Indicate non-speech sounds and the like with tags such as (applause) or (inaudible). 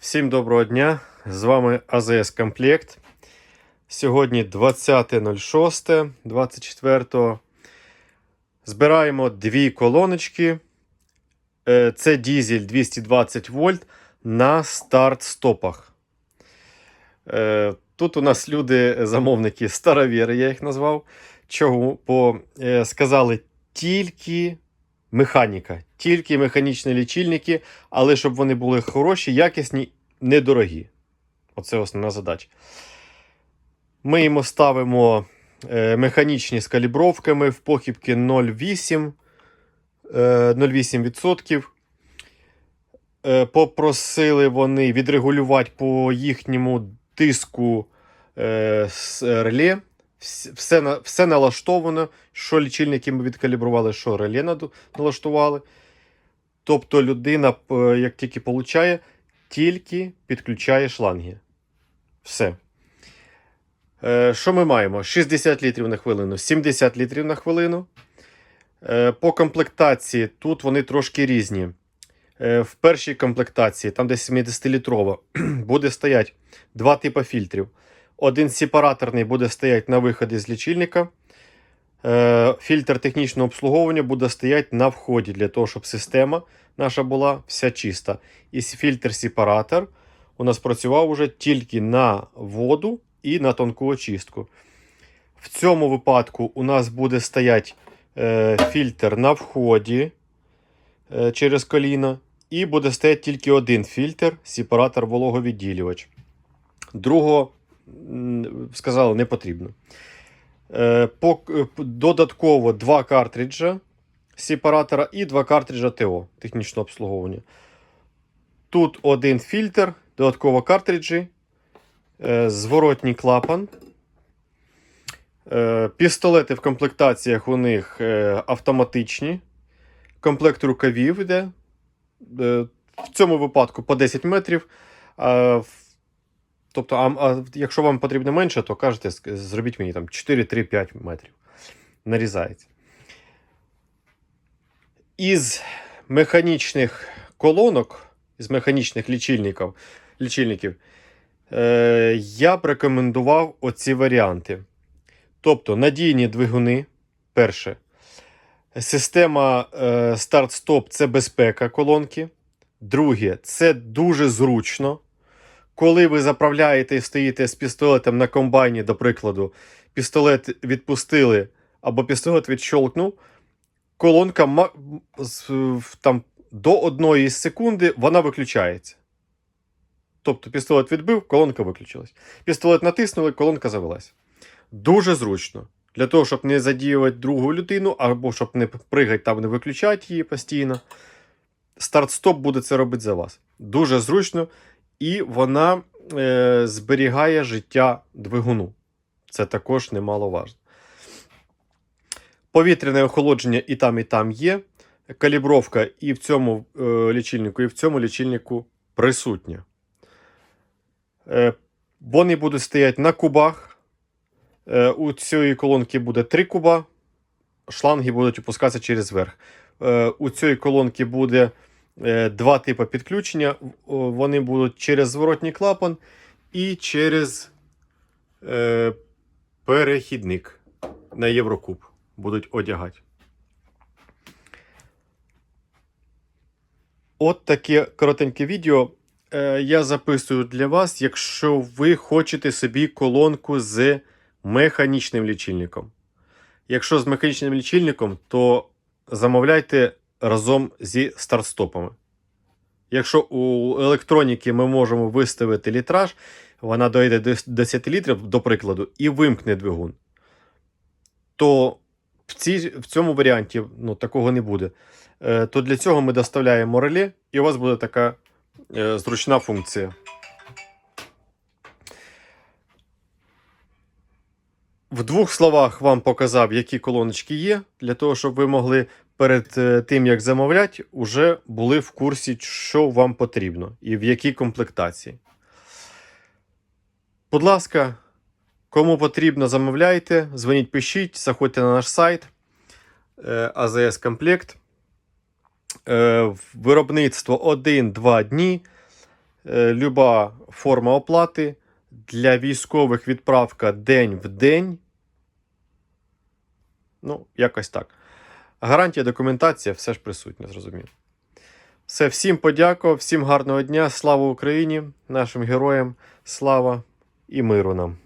Всім доброго дня! З вами АЗС Комплект. Сьогодні 20.06.24. Збираємо дві колоночки. Е, Це дізель 220 вольт на старт-стопах. Е, Тут у нас люди, замовники, старовіри, я їх назвав. Чого? Бо е, сказали тільки механіка, тільки механічні лічильники, але щоб вони були хороші, якісні, недорогі. Оце основна задача. Ми йому ставимо е, механічні з калібровками в похибки 0,8 е, 0,8%. Е, Попросили вони відрегулювати по їхньому тиску е, с- реле. Все, все налаштовано, що лічильники ми відкалібрували, що реле налаштували. Тобто людина, як тільки получає, тільки підключає шланги. Все. Е, що ми маємо? 60 літрів на хвилину, 70 літрів на хвилину. Е, по комплектації тут вони трошки різні. Е, в першій комплектації, там де 70-літрова, (clears throat) буде стоять два типи фільтрів. Один сепараторний буде стояти на виході з лічильника. Е, Фільтр технічного обслуговування буде стояти на вході, для того, щоб система наша була вся чиста. І фільтр-сепаратор у нас працював уже тільки на воду і на тонку очистку. В цьому випадку у нас буде стояти е, фільтр на вході е, через коліно, і буде стояти тільки один фільтр, сепаратор вологовідділювач. Другого сказали, не потрібно. Е, е, додатково два картриджа сепаратора і два картриджа ТО технічного обслуговування. Тут один фільтр, додатково картриджі, е, зворотній клапан. Пістолети в комплектаціях у них автоматичні. Комплект рукавів йде. В цьому випадку по 10 метрів. Тобто, а, а якщо вам потрібно менше, то кажете, зробіть мені там 4, 3, 5 метрів. Нарізається. Із механічних колонок, із механічних лічильників, лічильників е, я б рекомендував оці варіанти. Тобто надійні двигуни, перше. Система е, старт-стоп це безпека колонки. Друге, це дуже зручно. Коли ви заправляєте і стоїте з пістолетом на комбайні, до прикладу, пістолет відпустили або пістолет відщолкнув, колонка там, до одної секунди вона виключається. Тобто пістолет відбив, колонка виключилась. Пістолет натиснули, колонка завелась. Дуже зручно. Для того, щоб не задіювати другу людину, або щоб не пригати там, не виключати її постійно. Старт-стоп буде це робити за вас. Дуже зручно, і вона е, зберігає життя двигуну. Це також немаловажно. Повітряне охолодження і там, і там є. Калібровка і в цьому е, лічильнику, і в цьому лічильнику присутня. Е, вони будуть стояти на кубах. Е, у цієї колонки буде 3 куба. Шланги будуть опускатися через верх. Е, у цієї колонки буде два типи підключення. Вони будуть через зворотній клапан і через е, перехідник на Єврокуб будуть одягати. От таке коротеньке відео е, я записую для вас, якщо ви хочете собі колонку з механічним лічильником. Якщо з механічним лічильником, то замовляйте разом зі старт-стопами. Якщо у електроніки ми можемо виставити літраж, вона дойде до 10 літрів, до прикладу, і вимкне двигун, то в, цій, в цьому варіанті ну, такого не буде. Е, то для цього ми доставляємо реле, і у вас буде така е, зручна функція. В двох словах вам показав, які колоночки є, для того, щоб ви могли перед е, тим, як замовляти, уже були в курсі, що вам потрібно і в якій комплектації. Будь ласка, кому потрібно, замовляйте, дзвоніть, пишіть, заходьте на наш сайт е, АЗС Комплект. Е, Виробництво 1-2 дні. люба форма оплати. Для військових відправка день в день. Ну, якось так. Гарантія, документація, все ж присутня, зрозуміло. Все, всім подякував, всім гарного дня. Слава Україні, нашим героям, слава і миру нам.